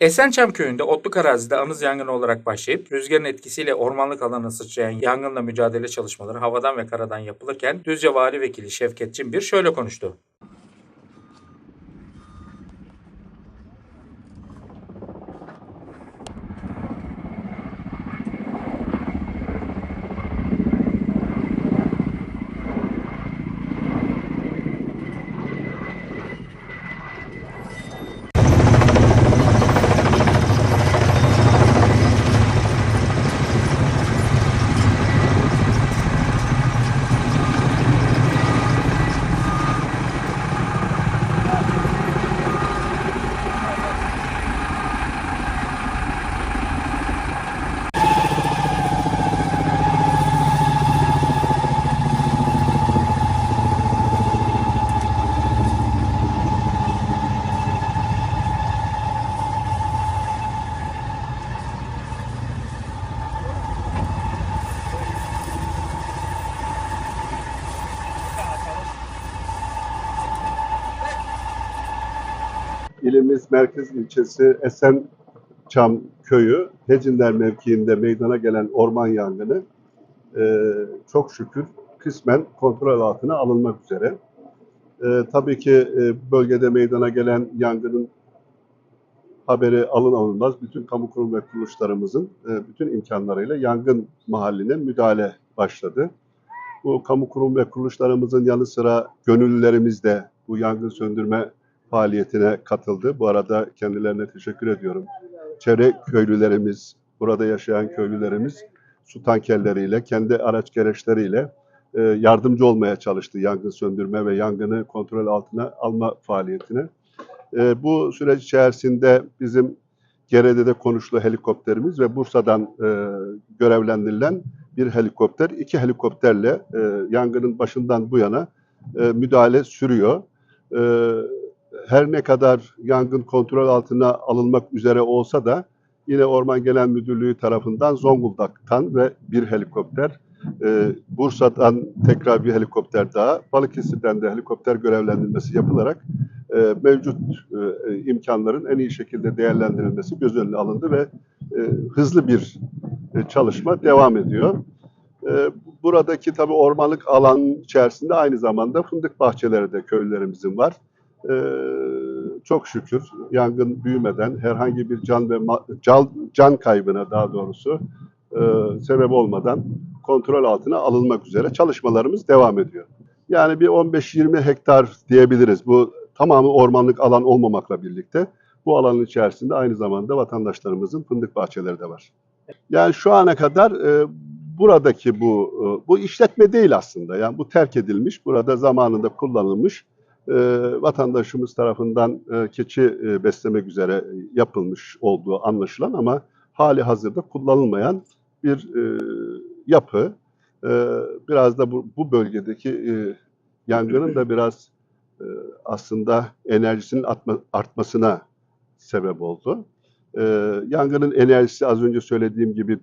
Esençam köyünde otluk arazide anız yangını olarak başlayıp rüzgarın etkisiyle ormanlık alana sıçrayan yangınla mücadele çalışmaları havadan ve karadan yapılırken Düzce Vali Vekili Şevket Çimbir şöyle konuştu. İlçesi Esençam köyü Hecinler mevkiinde meydana gelen orman yangını e, çok şükür kısmen kontrol altına alınmak üzere. E, tabii ki e, bölgede meydana gelen yangının haberi alın alınmaz bütün kamu kurum ve kuruluşlarımızın e, bütün imkanlarıyla yangın mahalline müdahale başladı. Bu kamu kurum ve kuruluşlarımızın yanı sıra gönüllülerimiz de bu yangın söndürme faaliyetine katıldı. Bu arada kendilerine teşekkür ediyorum. Çevre köylülerimiz, burada yaşayan köylülerimiz su tankerleriyle, kendi araç gereçleriyle e, yardımcı olmaya çalıştı yangın söndürme ve yangını kontrol altına alma faaliyetine. E, bu süreç içerisinde bizim Gerede'de konuşlu helikopterimiz ve Bursa'dan e, görevlendirilen bir helikopter, iki helikopterle yangının başından bu yana müdahale sürüyor. E, her ne kadar yangın kontrol altına alınmak üzere olsa da yine Orman Genel Müdürlüğü tarafından Zonguldak'tan ve bir helikopter, e, Bursa'dan tekrar bir helikopter daha, Balıkesir'den de helikopter görevlendirilmesi yapılarak e, mevcut e, imkanların en iyi şekilde değerlendirilmesi göz önüne alındı ve e, hızlı bir e, çalışma devam ediyor. E, buradaki tabii ormanlık alan içerisinde aynı zamanda fındık bahçeleri de köylülerimizin var. Ee, çok şükür yangın büyümeden herhangi bir can ve can, can kaybına daha doğrusu e, sebep olmadan kontrol altına alınmak üzere çalışmalarımız devam ediyor. Yani bir 15-20 hektar diyebiliriz. Bu tamamı ormanlık alan olmamakla birlikte bu alanın içerisinde aynı zamanda vatandaşlarımızın fındık bahçeleri de var. Yani şu ana kadar e, buradaki bu e, bu işletme değil aslında. Yani bu terk edilmiş, burada zamanında kullanılmış e, vatandaşımız tarafından e, keçi e, beslemek üzere yapılmış olduğu anlaşılan ama hali hazırda kullanılmayan bir e, yapı. E, biraz da bu, bölgedeki yangının da biraz aslında enerjisinin artma, artmasına sebep oldu. E, yangının enerjisi az önce söylediğim gibi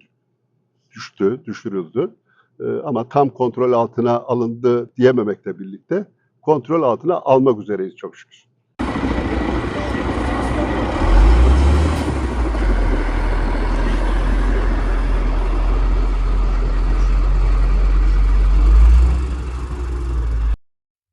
düştü, düşürüldü. Ama tam kontrol altına alındı diyememekle birlikte kontrol altına almak üzereyiz çok şükür.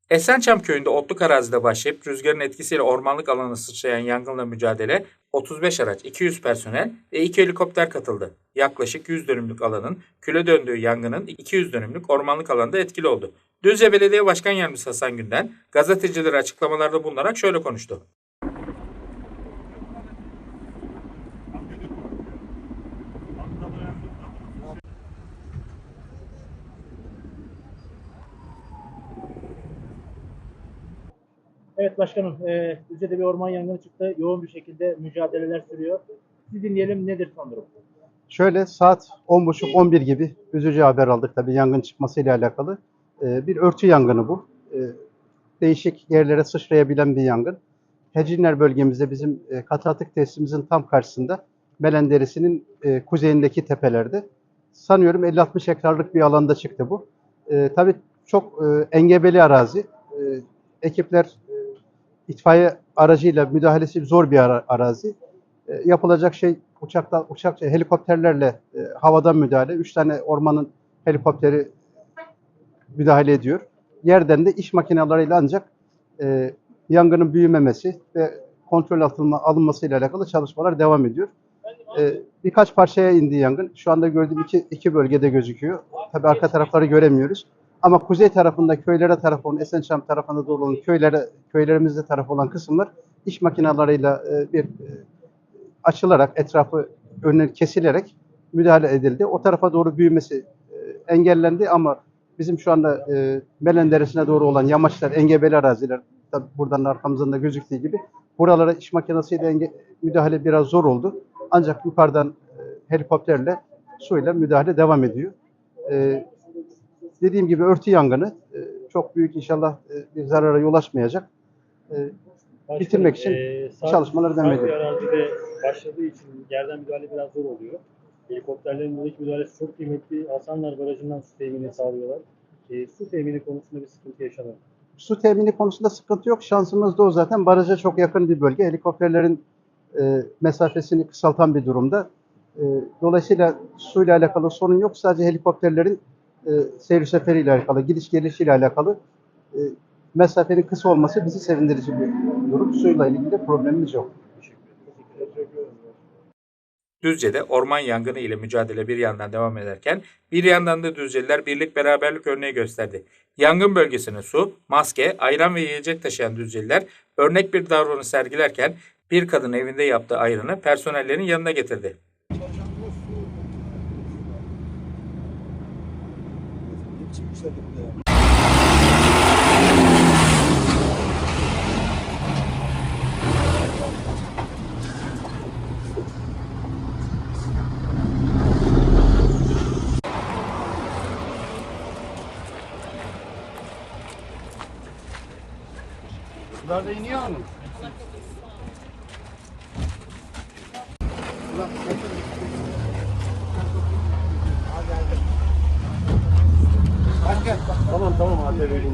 Esençam köyünde otluk arazide başlayıp rüzgarın etkisiyle ormanlık alana sıçrayan yangınla mücadele 35 araç, 200 personel ve 2 helikopter katıldı. Yaklaşık 100 dönümlük alanın küle döndüğü yangının 200 dönümlük ormanlık alanda etkili oldu. Düzce Belediye Başkan Yardımcısı Hasan Günden gazetecilere açıklamalarda bulunarak şöyle konuştu. Evet başkanım, e, Düzce'de bir orman yangını çıktı. Yoğun bir şekilde mücadeleler sürüyor. Siz dinleyelim nedir son durum? Şöyle saat 10.30-11 gibi üzücü haber aldık tabii yangın çıkmasıyla alakalı. Ee, bir örtü yangını bu. Ee, değişik yerlere sıçrayabilen bir yangın. Hecinler bölgemizde bizim e, katı tesisimizin tam karşısında Melen Deresi'nin e, kuzeyindeki tepelerde. Sanıyorum 50-60 hektarlık bir alanda çıktı bu. Ee, tabii çok e, engebeli arazi. Ekipler e, itfaiye aracıyla müdahalesi zor bir ara- arazi. Yapılacak şey uçakta uçak helikopterlerle e, havadan müdahale. Üç tane ormanın helikopteri müdahale ediyor. Yerden de iş makineleriyle ancak e, yangının büyümemesi ve kontrol altına alınmasıyla alakalı çalışmalar devam ediyor. E, birkaç parçaya indi yangın. Şu anda gördüğüm iki, iki bölgede gözüküyor. Tabii arka tarafları göremiyoruz. Ama kuzey tarafında köylere tarafı olan, Esençam tarafında doğru olan köylere, köylerimizde tarafı olan kısımlar iş makinalarıyla e, bir e, açılarak, etrafı önüne kesilerek müdahale edildi. O tarafa doğru büyümesi e, engellendi ama bizim şu anda e, Melen Deresi'ne doğru olan yamaçlar, engebeli araziler, tabii buradan arkamızdan da gözüktüğü gibi buralara iş makinesiyle enge- müdahale biraz zor oldu. Ancak yukarıdan e, helikopterle suyla müdahale devam ediyor. E, dediğim gibi örtü yangını e, çok büyük inşallah e, bir zarara yol açmayacak. E, bitirmek için sağ- çalışmalar devam bir ediyor. arazide başladığı için yerden müdahale biraz zor oluyor. Helikopterlerin buradaki müdahalesi çok kıymetli. Hasanlar Barajı'ndan su temini sağlıyorlar. E, su temini konusunda bir sıkıntı yaşanıyor. Su temini konusunda sıkıntı yok. Şansımız da o zaten. Baraja çok yakın bir bölge. Helikopterlerin e, mesafesini kısaltan bir durumda. E, dolayısıyla suyla alakalı sorun yok. Sadece helikopterlerin e, seyir seferiyle alakalı, gidiş gelişiyle alakalı e, mesafenin kısa olması bizi sevindirici bir durum. Suyla ilgili de problemimiz yok. Düzce'de orman yangını ile mücadele bir yandan devam ederken bir yandan da Düzceliler birlik beraberlik örneği gösterdi. Yangın bölgesine su, maske, ayran ve yiyecek taşıyan Düzceliler örnek bir davranış sergilerken bir kadın evinde yaptığı ayranı personellerin yanına getirdi. Bunlar da iniyor mu? Tamam tamam ATV'yi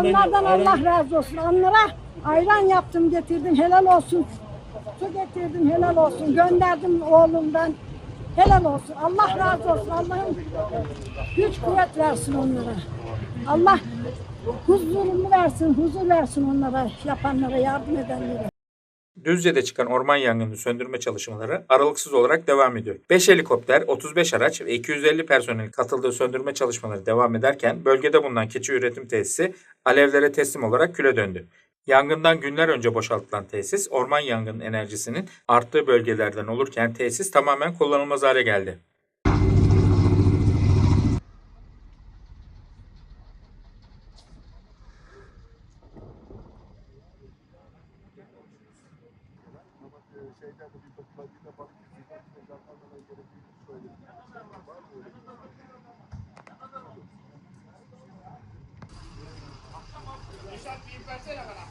Onlardan Allah razı olsun. Onlara ayran yaptım getirdim helal olsun. Su getirdim helal olsun. Gönderdim oğlumdan. Helal olsun. Allah razı olsun. Allah'ım güç kuvvet versin onlara. Allah huzurunu versin, huzur versin onlara, yapanlara, yardım edenlere. Düzce'de çıkan orman yangını söndürme çalışmaları aralıksız olarak devam ediyor. 5 helikopter, 35 araç ve 250 personel katıldığı söndürme çalışmaları devam ederken bölgede bulunan keçi üretim tesisi alevlere teslim olarak küle döndü. Yangından günler önce boşaltılan tesis orman yangının enerjisinin arttığı bölgelerden olurken tesis tamamen kullanılmaz hale geldi. Nişat bir versene bana.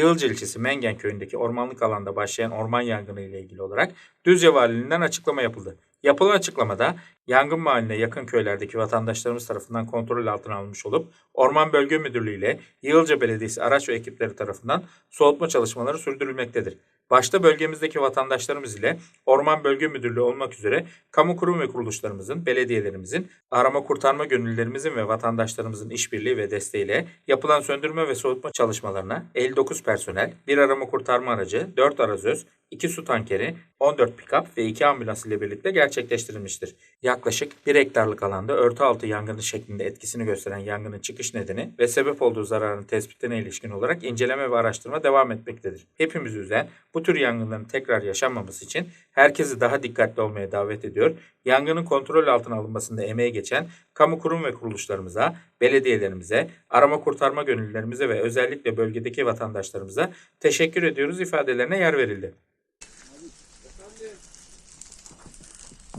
Yığılcı ilçesi Mengen köyündeki ormanlık alanda başlayan orman yangını ile ilgili olarak Düzce Valiliğinden açıklama yapıldı. Yapılan açıklamada yangın mahalline yakın köylerdeki vatandaşlarımız tarafından kontrol altına alınmış olup Orman Bölge Müdürlüğü ile Yığılca Belediyesi araç ve ekipleri tarafından soğutma çalışmaları sürdürülmektedir. Başta bölgemizdeki vatandaşlarımız ile Orman Bölge Müdürlüğü olmak üzere kamu kurum ve kuruluşlarımızın, belediyelerimizin, arama kurtarma gönüllülerimizin ve vatandaşlarımızın işbirliği ve desteğiyle yapılan söndürme ve soğutma çalışmalarına 59 personel, 1 arama kurtarma aracı, 4 arazöz, 2 su tankeri, 14 pikap ve 2 ambulans ile birlikte gerçekleştirilmiştir. Yaklaşık 1 hektarlık alanda örtü altı yangını şeklinde etkisini gösteren yangının çıkış nedeni ve sebep olduğu zararın tespitine ilişkin olarak inceleme ve araştırma devam etmektedir. Hepimizi üzen bu tür yangınların tekrar yaşanmaması için herkesi daha dikkatli olmaya davet ediyor. Yangının kontrol altına alınmasında emeği geçen kamu kurum ve kuruluşlarımıza, belediyelerimize, arama kurtarma gönüllülerimize ve özellikle bölgedeki vatandaşlarımıza teşekkür ediyoruz ifadelerine yer verildi.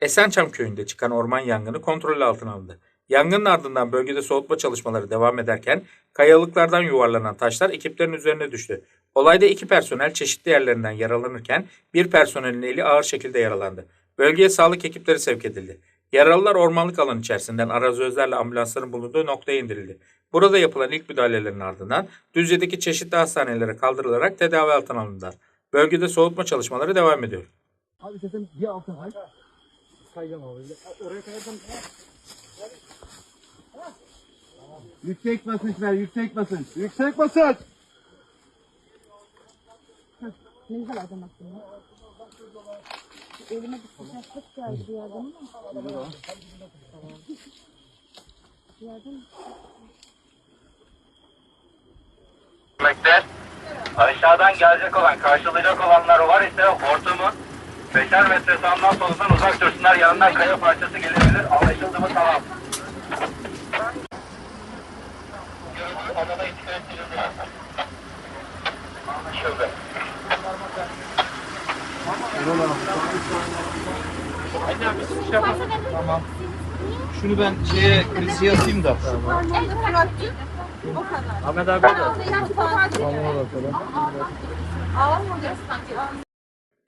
Esençam köyünde çıkan orman yangını kontrol altına alındı. Yangının ardından bölgede soğutma çalışmaları devam ederken kayalıklardan yuvarlanan taşlar ekiplerin üzerine düştü. Olayda iki personel çeşitli yerlerinden yaralanırken bir personelin eli ağır şekilde yaralandı. Bölgeye sağlık ekipleri sevk edildi. Yaralılar ormanlık alan içerisinden arazözlerle ambulansların bulunduğu noktaya indirildi. Burada yapılan ilk müdahalelerin ardından Düzce'deki çeşitli hastanelere kaldırılarak tedavi altına alındılar. Bölgede soğutma çalışmaları devam ediyor. Abi sesin bir altın hay. Kayacağım abi. Oraya kayarsan Yüksek basınç ver, yüksek basınç. Yüksek basınç. Ne güzel adam aslında. Elime bir sıcaklık geldi bir yerden ama. Bir yerden. Aşağıdan gelecek olan, karşılayacak olanlar var ise hortumun 5'er metre sağından solundan uzak dursunlar. Yanından kaya parçası gelebilir. Anlaşıldı mı? Tamam. Adana intikal ettirildi. Anlaşıldı. Şunu ben şeye krizi yazayım da. Ahmet abi de.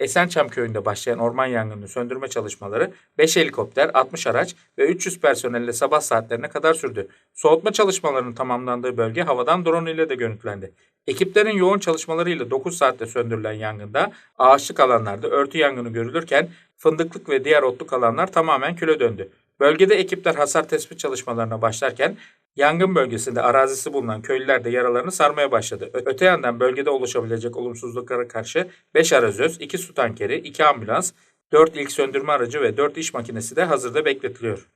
Esençam köyünde başlayan orman yangınını söndürme çalışmaları 5 helikopter, 60 araç ve 300 personelle sabah saatlerine kadar sürdü. Soğutma çalışmalarının tamamlandığı bölge havadan drone ile de görüntülendi. Ekiplerin yoğun çalışmalarıyla 9 saatte söndürülen yangında ağaçlık alanlarda örtü yangını görülürken fındıklık ve diğer otluk alanlar tamamen küle döndü. Bölgede ekipler hasar tespit çalışmalarına başlarken yangın bölgesinde arazisi bulunan köylüler de yaralarını sarmaya başladı. Öte yandan bölgede oluşabilecek olumsuzluklara karşı 5 arazöz, 2 su tankeri, 2 ambulans, 4 ilk söndürme aracı ve 4 iş makinesi de hazırda bekletiliyor.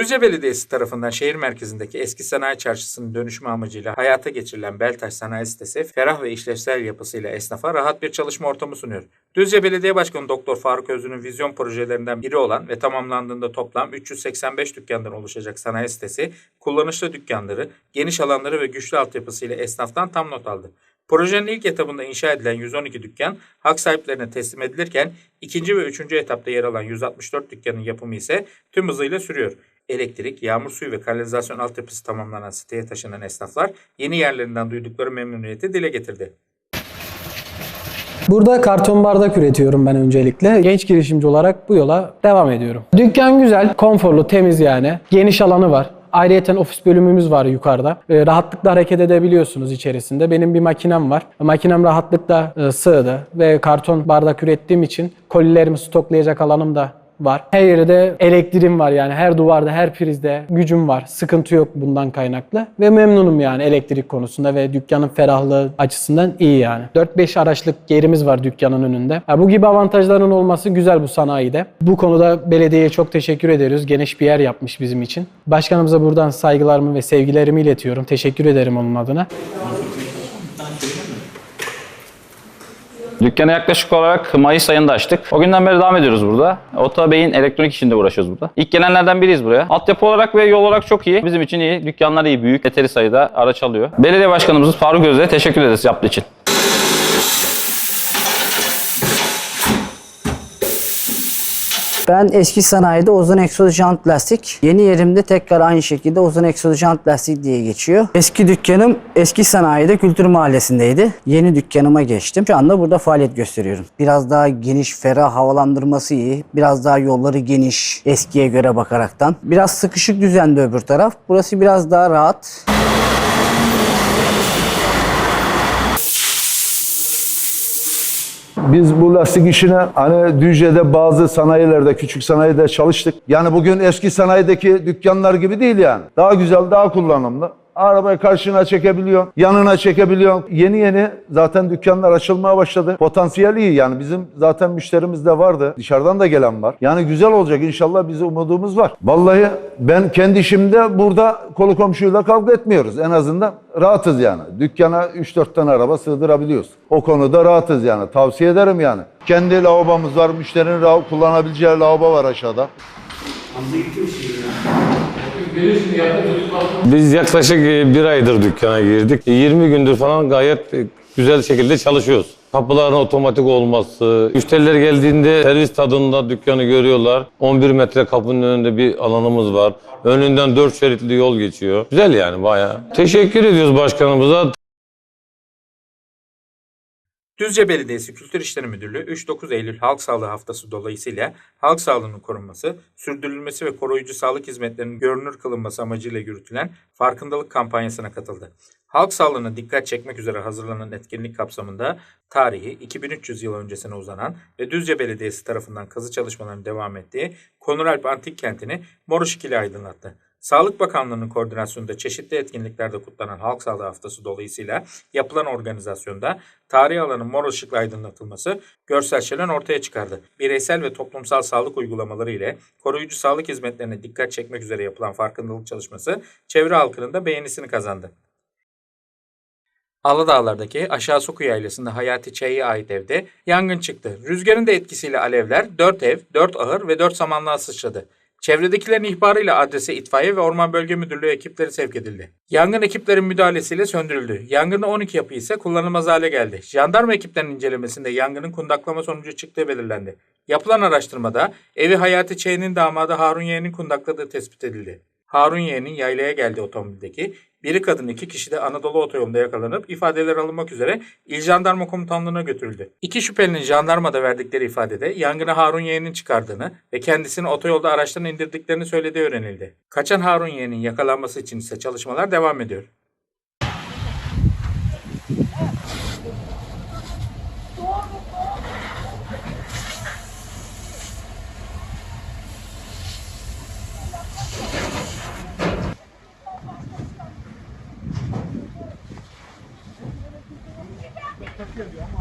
Düzce Belediyesi tarafından şehir merkezindeki eski sanayi çarşısının dönüşümü amacıyla hayata geçirilen Beltaş Sanayi Sitesi, ferah ve işlevsel yapısıyla esnafa rahat bir çalışma ortamı sunuyor. Düzce Belediye Başkanı Doktor Faruk Özlü'nün vizyon projelerinden biri olan ve tamamlandığında toplam 385 dükkandan oluşacak sanayi sitesi, kullanışlı dükkanları, geniş alanları ve güçlü altyapısıyla esnaftan tam not aldı. Projenin ilk etabında inşa edilen 112 dükkan hak sahiplerine teslim edilirken ikinci ve üçüncü etapta yer alan 164 dükkanın yapımı ise tüm hızıyla sürüyor. Elektrik, yağmur suyu ve kanalizasyon altyapısı tamamlanan siteye taşınan esnaflar yeni yerlerinden duydukları memnuniyeti dile getirdi. Burada karton bardak üretiyorum ben öncelikle. Genç girişimci olarak bu yola devam ediyorum. Dükkan güzel, konforlu, temiz yani. Geniş alanı var. Ayrıyeten ofis bölümümüz var yukarıda. Ee, rahatlıkla hareket edebiliyorsunuz içerisinde. Benim bir makinem var. Makinem rahatlıkla e, sığdı ve karton bardak ürettiğim için kolilerimi stoklayacak alanım da var. Her yerde elektriğim var yani her duvarda, her prizde gücüm var. Sıkıntı yok bundan kaynaklı ve memnunum yani elektrik konusunda ve dükkanın ferahlığı açısından iyi yani. 4-5 araçlık yerimiz var dükkanın önünde. Ya bu gibi avantajların olması güzel bu sanayide. Bu konuda belediyeye çok teşekkür ediyoruz. Geniş bir yer yapmış bizim için. Başkanımıza buradan saygılarımı ve sevgilerimi iletiyorum. Teşekkür ederim onun adına. Dükkanı yaklaşık olarak Mayıs ayında açtık. O günden beri devam ediyoruz burada. Ota Bey'in elektronik işinde uğraşıyoruz burada. İlk gelenlerden biriyiz buraya. Altyapı olarak ve yol olarak çok iyi. Bizim için iyi. Dükkanlar iyi, büyük. Yeteri sayıda araç alıyor. Belediye Başkanımız Faruk Öz'e teşekkür ederiz yaptığı için. Ben eski sanayide Ozan Exos Jant Lastik. Yeni yerimde tekrar aynı şekilde Ozan Exos Jant Lastik diye geçiyor. Eski dükkanım eski sanayide Kültür Mahallesi'ndeydi. Yeni dükkanıma geçtim. Şu anda burada faaliyet gösteriyorum. Biraz daha geniş, ferah havalandırması iyi. Biraz daha yolları geniş eskiye göre bakaraktan. Biraz sıkışık düzende öbür taraf. Burası biraz daha rahat. Biz bu lastik işine hani Düzce'de bazı sanayilerde, küçük sanayide çalıştık. Yani bugün eski sanayideki dükkanlar gibi değil yani. Daha güzel, daha kullanımlı. Arabayı karşına çekebiliyorsun, yanına çekebiliyorsun. Yeni yeni zaten dükkanlar açılmaya başladı. Potansiyel iyi yani bizim zaten müşterimiz de vardı. Dışarıdan da gelen var. Yani güzel olacak inşallah bize umudumuz var. Vallahi ben kendi işimde burada kolu komşuyla kavga etmiyoruz. En azından rahatız yani. Dükkana 3-4 tane araba sığdırabiliyoruz. O konuda rahatız yani. Tavsiye ederim yani. Kendi lavabomuz var. Müşterinin kullanabileceği lavabo var aşağıda. Biz yaklaşık e, bir aydır dükkana girdik. 20 gündür falan gayet e, güzel şekilde çalışıyoruz. Kapıların otomatik olması, müşteriler geldiğinde servis tadında dükkanı görüyorlar. 11 metre kapının önünde bir alanımız var. Önünden 4 şeritli yol geçiyor. Güzel yani bayağı. Teşekkür ediyoruz başkanımıza. Düzce Belediyesi Kültür İşleri Müdürlüğü 3-9 Eylül Halk Sağlığı Haftası dolayısıyla halk sağlığının korunması, sürdürülmesi ve koruyucu sağlık hizmetlerinin görünür kılınması amacıyla yürütülen farkındalık kampanyasına katıldı. Halk sağlığına dikkat çekmek üzere hazırlanan etkinlik kapsamında tarihi 2300 yıl öncesine uzanan ve Düzce Belediyesi tarafından kazı çalışmalarının devam ettiği Konuralp Antik Kenti'ni mor ışık ile aydınlattı. Sağlık Bakanlığı'nın koordinasyonunda çeşitli etkinliklerde kutlanan Halk Sağlığı Haftası dolayısıyla yapılan organizasyonda tarihi alanın mor ışıkla aydınlatılması görsel şölen ortaya çıkardı. Bireysel ve toplumsal sağlık uygulamaları ile koruyucu sağlık hizmetlerine dikkat çekmek üzere yapılan farkındalık çalışması çevre halkının da beğenisini kazandı. Aladağlar'daki Aşağı Soku Yaylası'nda Hayati Çay'a ait evde yangın çıktı. Rüzgarın da etkisiyle alevler 4 ev, 4 ahır ve 4 samanlığa sıçradı. Çevredekilerin ihbarıyla adrese itfaiye ve Orman Bölge Müdürlüğü ekipleri sevk edildi. Yangın ekiplerin müdahalesiyle söndürüldü. Yangında 12 yapı ise kullanılmaz hale geldi. Jandarma ekiplerinin incelemesinde yangının kundaklama sonucu çıktığı belirlendi. Yapılan araştırmada evi Hayati Ç'nin damadı Harun Yeğen'in kundakladığı tespit edildi. Harun Yeğen'in yaylaya geldiği otomobildeki biri kadın iki kişi de Anadolu otoyolunda yakalanıp ifadeler alınmak üzere İl Jandarma Komutanlığı'na götürüldü. İki şüphelinin jandarmada verdikleri ifadede yangını Harun Yeğen'in çıkardığını ve kendisini otoyolda araçtan indirdiklerini söylediği öğrenildi. Kaçan Harun Yeğen'in yakalanması için ise çalışmalar devam ediyor. Gracias.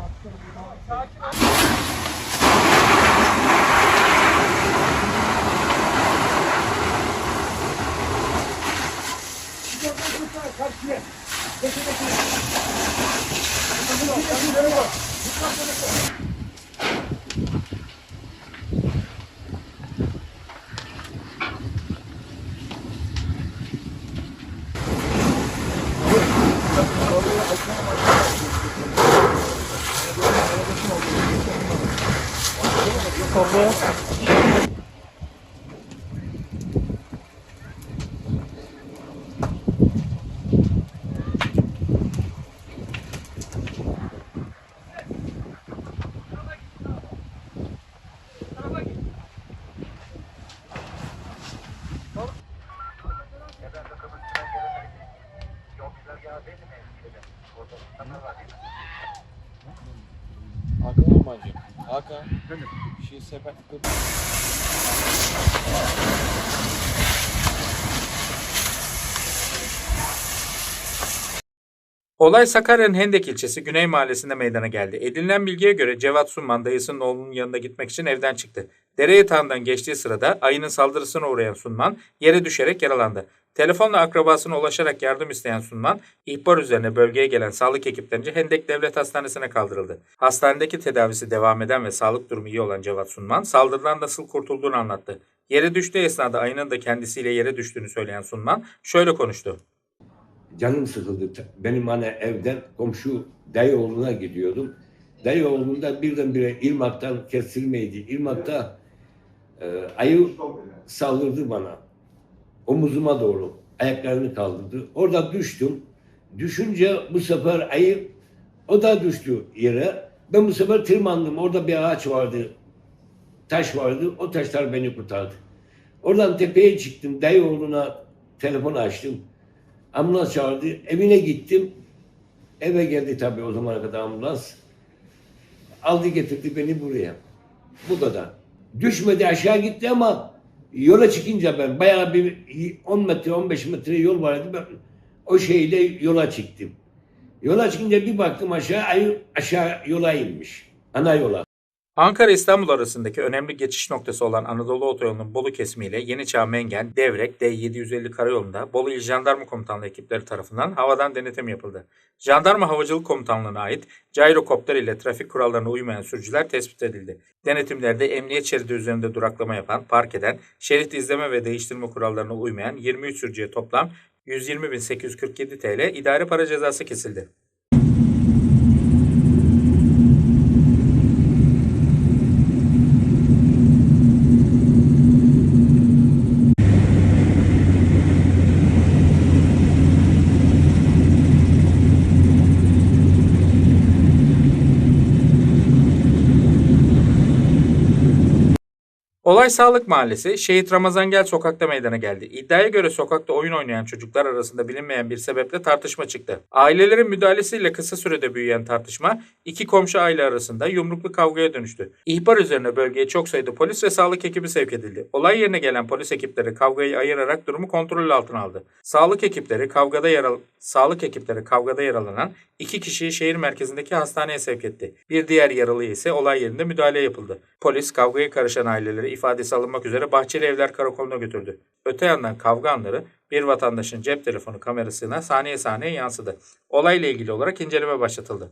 Olay Sakarya'nın Hendek ilçesi Güney Mahallesi'nde meydana geldi. Edinilen bilgiye göre Cevat Sunman dayısının oğlunun yanına gitmek için evden çıktı. Dere yatağından geçtiği sırada ayının saldırısına uğrayan Sunman yere düşerek yaralandı. Telefonla akrabasına ulaşarak yardım isteyen Sunman, ihbar üzerine bölgeye gelen sağlık ekiplerince Hendek Devlet Hastanesi'ne kaldırıldı. Hastanedeki tedavisi devam eden ve sağlık durumu iyi olan Cevat Sunman, saldırıdan nasıl kurtulduğunu anlattı. Yere düştüğü esnada ayının da kendisiyle yere düştüğünü söyleyen Sunman şöyle konuştu. Canım sıkıldı. Benim hani evden komşu dayıoğluna gidiyordum. Dayıoğlunda birdenbire İrmak'tan kestirmeydi. İrmak'ta e, ayı saldırdı bana. Omuzuma doğru. Ayaklarını kaldırdı. Orada düştüm. Düşünce bu sefer ayı o da düştü yere. Ben bu sefer tırmandım. Orada bir ağaç vardı. Taş vardı. O taşlar beni kurtardı. Oradan tepeye çıktım. Dayıoğluna telefon açtım. Ambulans çağırdı. Evine gittim. Eve geldi tabii o zamana kadar ambulans. Aldı getirdi beni buraya. Bu kadar. Düşmedi aşağı gitti ama yola çıkınca ben bayağı bir 10 metre 15 metre yol vardı. Ben o şeyle yola çıktım. Yola çıkınca bir baktım aşağı aşağı yola inmiş. Ana yola. Ankara-İstanbul arasındaki önemli geçiş noktası olan Anadolu Otoyolu'nun Bolu kesimiyle Yeniçağ Mengen, Devrek, D750 karayolunda Bolu İl Jandarma Komutanlığı ekipleri tarafından havadan denetim yapıldı. Jandarma Havacılık Komutanlığı'na ait gyrokopter ile trafik kurallarına uymayan sürücüler tespit edildi. Denetimlerde emniyet şeridi üzerinde duraklama yapan, park eden, şerit izleme ve değiştirme kurallarına uymayan 23 sürücüye toplam 120.847 TL idari para cezası kesildi. Olay Sağlık Mahallesi, Şehit Ramazan Gel sokakta meydana geldi. İddiaya göre sokakta oyun oynayan çocuklar arasında bilinmeyen bir sebeple tartışma çıktı. Ailelerin müdahalesiyle kısa sürede büyüyen tartışma, iki komşu aile arasında yumruklu kavgaya dönüştü. İhbar üzerine bölgeye çok sayıda polis ve sağlık ekibi sevk edildi. Olay yerine gelen polis ekipleri kavgayı ayırarak durumu kontrol altına aldı. Sağlık ekipleri kavgada yaral sağlık ekipleri kavgada yaralanan iki kişiyi şehir merkezindeki hastaneye sevk etti. Bir diğer yaralıya ise olay yerinde müdahale yapıldı. Polis kavgaya karışan aileleri ifadesi alınmak üzere Bahçeli Evler Karakolu'na götürdü. Öte yandan kavga anları bir vatandaşın cep telefonu kamerasına saniye saniye yansıdı. Olayla ilgili olarak inceleme başlatıldı.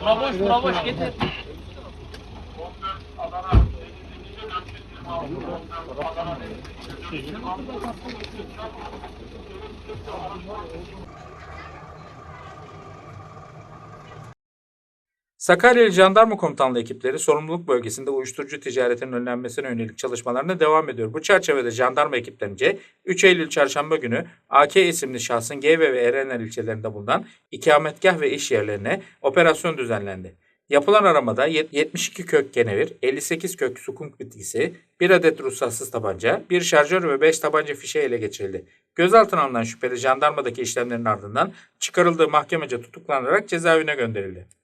Bura boş, bura boş getir. Sakarya İl Jandarma Komutanlığı ekipleri sorumluluk bölgesinde uyuşturucu ticaretinin önlenmesine yönelik çalışmalarına devam ediyor. Bu çerçevede jandarma ekiplerince 3 Eylül çarşamba günü AK isimli şahsın Geyve ve Erenler ilçelerinde bulunan ikametgah ve iş yerlerine operasyon düzenlendi. Yapılan aramada yet- 72 kök kenevir, 58 kök sukunk bitkisi, 1 adet ruhsatsız tabanca, 1 şarjör ve 5 tabanca fişe ele geçirildi. Gözaltına alınan şüpheli jandarmadaki işlemlerin ardından çıkarıldığı mahkemece tutuklanarak cezaevine gönderildi.